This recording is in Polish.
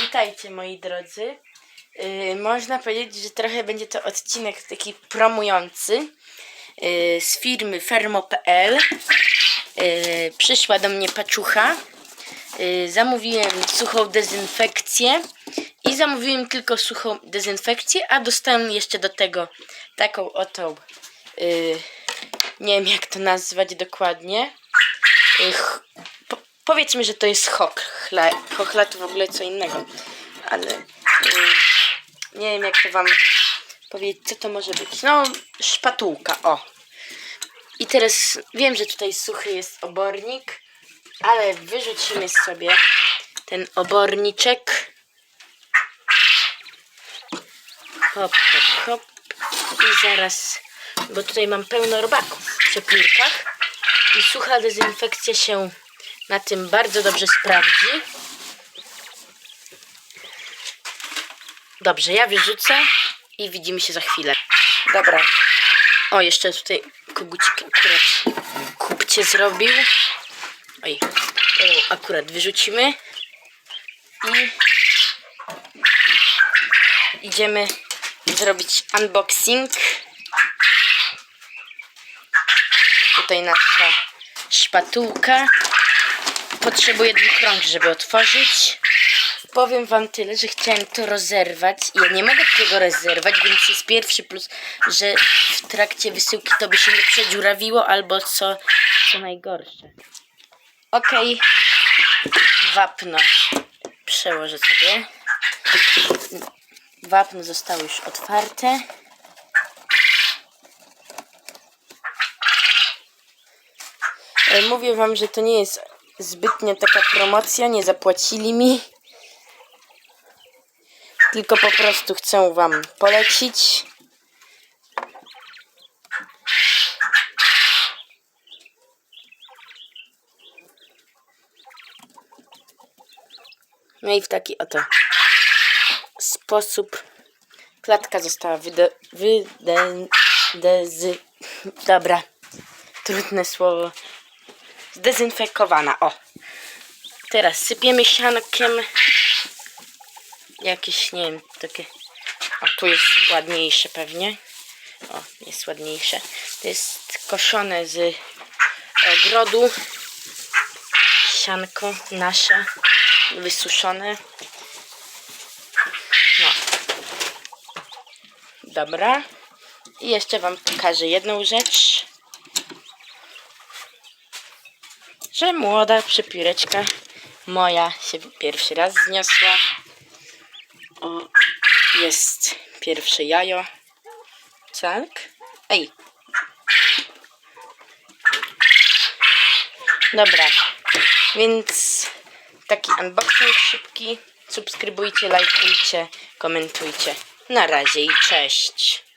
Witajcie moi drodzy. Yy, można powiedzieć, że trochę będzie to odcinek taki promujący yy, z firmy fermo.pl. Yy, przyszła do mnie paczucha. Zamówiłem suchą dezynfekcję i zamówiłem tylko suchą dezynfekcję, a dostałem jeszcze do tego taką oto nie wiem jak to nazwać dokładnie. Powiedzmy, że to jest chochla. Chochla to w ogóle co innego. Ale yy, nie wiem jak to wam powiedzieć, co to może być. No, szpatułka, o. I teraz wiem, że tutaj suchy jest obornik, ale wyrzucimy sobie ten oborniczek. Hop, hop, hop. I zaraz, bo tutaj mam pełno robaków w przepiórkach i sucha dezynfekcja się na tym bardzo dobrze sprawdzi. Dobrze, ja wyrzucę i widzimy się za chwilę. Dobra. O, jeszcze tutaj kogucik akurat kupcie zrobił. Oj, to akurat wyrzucimy. I idziemy zrobić unboxing. Tutaj nasza szpatułka. Potrzebuję dwóch rąk, żeby otworzyć. Powiem wam tyle, że chciałem to rozerwać ja nie mogę tego rozerwać, więc jest pierwszy plus, że w trakcie wysyłki to by się nie przedziurawiło albo co, co najgorsze. Okej, wapno przełożę sobie. Wapno zostało już otwarte. E, Mówię wam, że to nie jest zbytnio taka promocja, nie zapłacili mi. Tylko po prostu chcę wam polecić. No i w taki oto sposób klatka została wyde... wyde... Dobra. Trudne słowo. Zdezynfekowana. O. Teraz sypiemy siankiem jakieś, nie wiem, takie. O, tu jest ładniejsze pewnie. O, jest ładniejsze. To jest koszone z ogrodu. Sianko nasze, wysuszone. No. Dobra. I jeszcze Wam pokażę jedną rzecz. Że młoda przepióreczka moja się pierwszy raz zniosła. O, jest pierwsze jajo. Tak? Ej. Dobra. Więc taki unboxing szybki. Subskrybujcie, lajkujcie, komentujcie. Na razie i cześć.